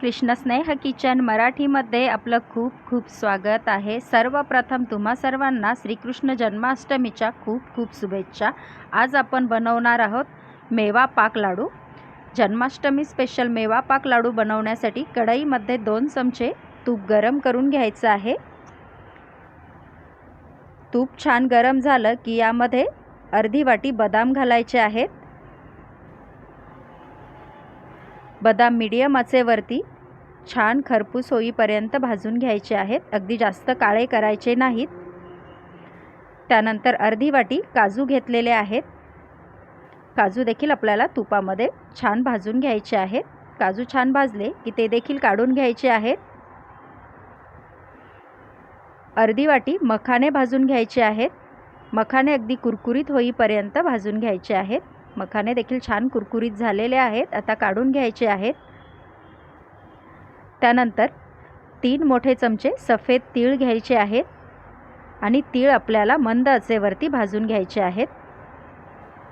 कृष्ण स्नेह किचन. मराठीमध्ये आपलं खूप खूप स्वागत आहे. सर्वप्रथम तुम्हा सर्वांना श्रीकृष्ण जन्माष्टमीच्या खूप खूप शुभेच्छा. आज आपण बनवणार आहोत मेवा पाक लाडू. जन्माष्टमी स्पेशल मेवा पाक लाडू बनवण्यासाठी कढईमध्ये दोन चमचे तूप गरम करून घ्यायचं आहे. तूप छान गरम झालं की यामध्ये अर्धी वाटी बदाम घालायचे आहेत. बदाम मिडियम आचेवरती छान खरपूस होईपर्यंत भाजून घ्यायचे आहेत. अगदी जास्त काळे करायचे नाहीत. त्यानंतर अर्धी वाटी काजू घेतलेले आहेत. काजू देखील आपल्याला तुपामध्ये छान भाजून घ्यायचे आहेत. काजू छान भाजले की ते देखील काढून घ्यायचे आहेत. अर्धी वाटी मखाने भाजून घ्यायचे आहेत. मखाने अगदी कुरकुरीत होईपर्यंत भाजून घ्यायचे आहेत. मखाने देखील छान कुरकुरीत झालेले आहेत. आता काढून घ्यायचे आहेत. त्यानंतर तीन मोठे चमचे सफेद तीळ घ्यायचे आहेत आणि तीळ आपल्याला मंद असेवरती भाजून घ्यायचे आहेत.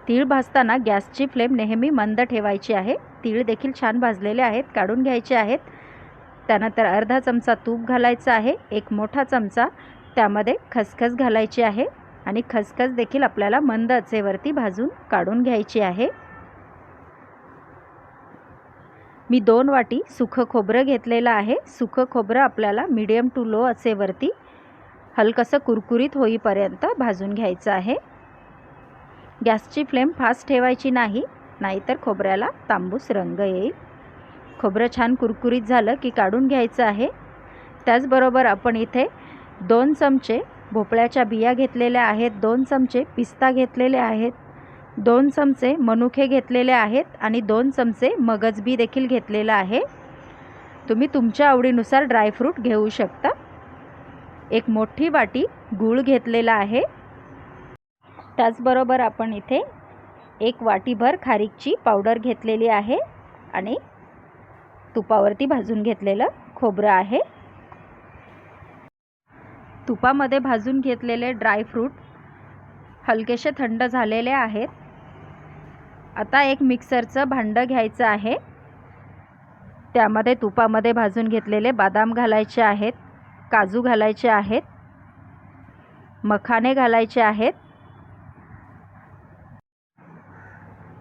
तीळ भाजताना गॅसची फ्लेम नेहमी मंद ठेवायची आहे. तीळ देखील छान भाजलेले आहेत काढून घ्यायचे आहेत. त्यानंतर अर्धा चमचा तूप घालायचा आहे एक मोठा चमचा. त्यामध्ये खसखस घालायची आहे. आणि खसखस देखील आपल्याला मंद अचेवरती भाजून काढून घ्यायची आहे. मी दोन वाटी सुखं खोबरं घेतलेलं आहे. सुखं खोबरं आपल्याला मीडियम टू लो असेवरती हलकंसं कुरकुरीत होईपर्यंत भाजून घ्यायचं आहे. गॅसची फ्लेम फास्ट ठेवायची नाही नाहीतर खोबऱ्याला तांबूस रंग येईल. खोबरं छान कुरकुरीत झालं की काढून घ्यायचं आहे. त्याचबरोबर आपण इथे दोन चमचे भोपळ्याच्या बिया घेतलेल्या आहेत दोन चमचे पिस्ता घेतलेले आहेत दोन चमचे मनुखे घेतलेले आहेत आणि दोन चमचे मगजबी देखील घेतलेलं आहे. तुम्ही तुमच्या आवडीनुसार ड्रायफ्रूट घेऊ शकता. एक मोठी वाटी गूळ घेतलेला आहे. त्याचबरोबर आपण इथे एक वाटीभर खारीकची पावडर घेतलेली आहे आणि तुपावरती भाजून घेतलेलं खोबरं आहे. तुपामध्ये भाजून घेतलेले ड्रायफ्रूट हलकेसे थंड झालेले आहेत. आता एक मिक्सरचं भांडं घ्यायचं आहे. त्यामध्ये तुपामध्ये भाजून घेतलेले बदाम घालायचे आहेत काजू घालायचे आहेत मखाने घालायचे आहेत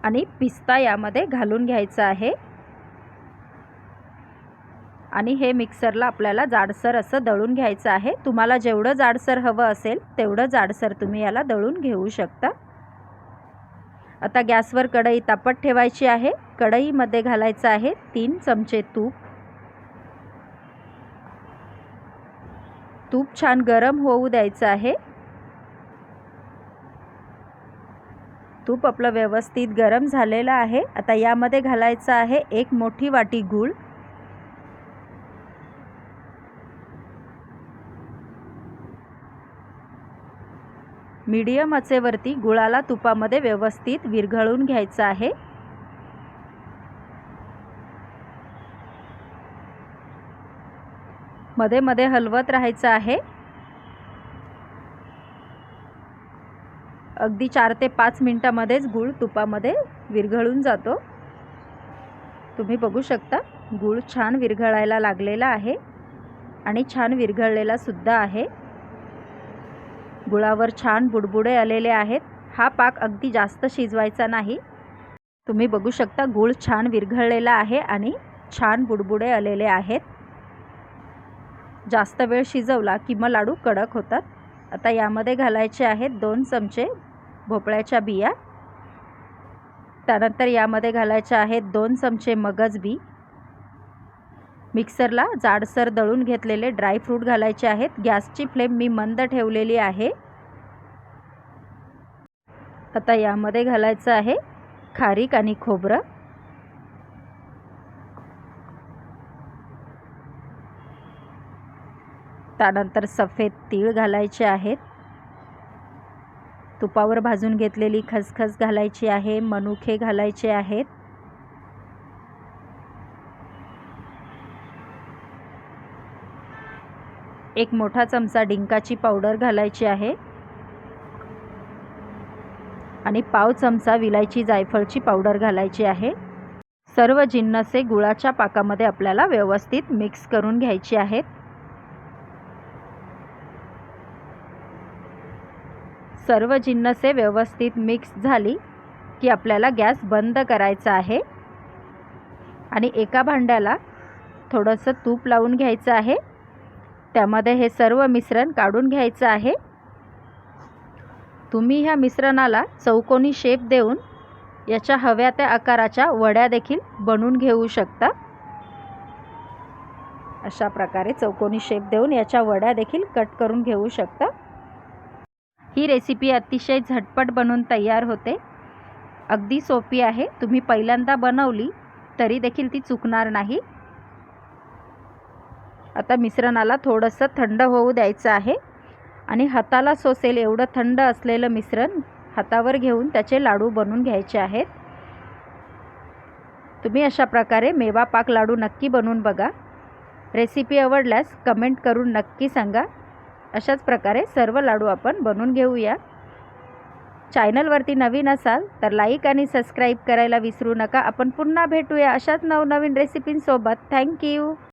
आणि पिस्ता यामध्ये घालून घ्यायचा आहे. आणि हे मिक्सरला आपल्याला जाडसर असं दळून घ्यायचं आहे. तुम्हाला जेवढं जाडसर हवं असेल तेवढं जाडसर तुम्ही याला दळून घेऊ शकता. आता गॅसवर कढई तापत ठेवायची आहे. कढईमध्ये घालायचं आहे तीन चमचे तूप. तूप छान गरम होऊ द्यायचं आहे. तूप आपलं व्यवस्थित गरम झालेलं आहे. आता यामध्ये घालायचं आहे एक मोठी वाटी गूळ. मीडियम आचेवरती गुळाला तुपामध्ये व्यवस्थित विरघळून घ्यायचं आहे. मध्ये मध्ये हलवत राहायचं आहे. अगदी चार ते पाच मिनटामध्येच गूळ तुपामध्ये विरघळून जातो. तुम्ही बघू शकता गूळ छान विरघळायला लागलेला आहे आणि छान विरघळलेला सुद्धा आहे. गुळावर छान बुडबुडे आलेले आहेत. हा पाक अगदी जास्त शिजवायचा नाही. तुम्ही बघू शकता गूळ छान विरघळलेला आहे आणि छान बुडबुडे आलेले आहेत. जास्त वेळ शिजवला की मग लाडू कडक होतात. आता यामध्ये घालायचे आहेत दोन चमचे भोपळ्याच्या बिया. त्यानंतर यामध्ये घालायचे आहेत दोन चमचे मगज बी मिक्सरला जाडसर दळून घेतलेले ड्रायफ्रूट घालायचे आहेत. गॅसची फ्लेम मी मंद ठेवलेली आहे. आता यामध्ये घालायचं आहे खारीक आणि खोबरं. त्यानंतर सफेद तीळ घालायचे आहेत. तुपावर भाजून घेतलेली खसखस घालायची आहे. मनुखे घालायचे आहेत. एक मोठा चमचा डिंकाची पावडर घालायची आहे. आणि पाव चमचा विलायची जायफळची पावडर घालायची आहे. सर्व जिन्नसे गुळाच्या पाकामध्ये आपल्याला व्यवस्थित मिक्स करून घ्यायची आहेत. सर्व जिन्नसे व्यवस्थित मिक्स झाली की आपल्याला गॅस बंद करायचा आहे. आणि एका भांड्याला थोडंसं तूप लावून घ्यायचं आहे. त्यामध्ये हे सर्व मिश्रण काढून घ्यायचं आहे. तुम्ही ह्या मिश्रणाला चौकोनी शेप देऊन याच्या हव्या त्या आकाराच्या वड्या देखील बनवून घेऊ शकता. अशा प्रकारे चौकोनी शेप देऊन याच्या वड्या देखील कट करून घेऊ शकता. ही रेसिपी अतिशय झटपट बनवून तयार होते. अगदी सोपी आहे. तुम्ही पहिल्यांदा बनवली तरी देखील ती चुकणार नाही. आता मिश्रणाला थोडंसं थंड होऊ द्यायचं आहे. आणि हाताला सोसेल एवढं थंड असलेलं मिश्रण हातावर घेऊन त्याचे लाडू बनवून घ्यायचे आहेत. तुम्ही अशा प्रकारे मेवा पाक लाडू नक्की बनवून बघा. रेसिपी आवडल्यास कमेंट करून नक्की सांगा. अशाच प्रकारे सर्व लाडू आपण बनवून घेऊया. चॅनलवरती नवीन असाल तर लाईक आणि सबस्क्राईब करायला विसरू नका. आपण पुन्हा भेटूया अशाच नवनवीन रेसिपींसोबत. थँक्यू.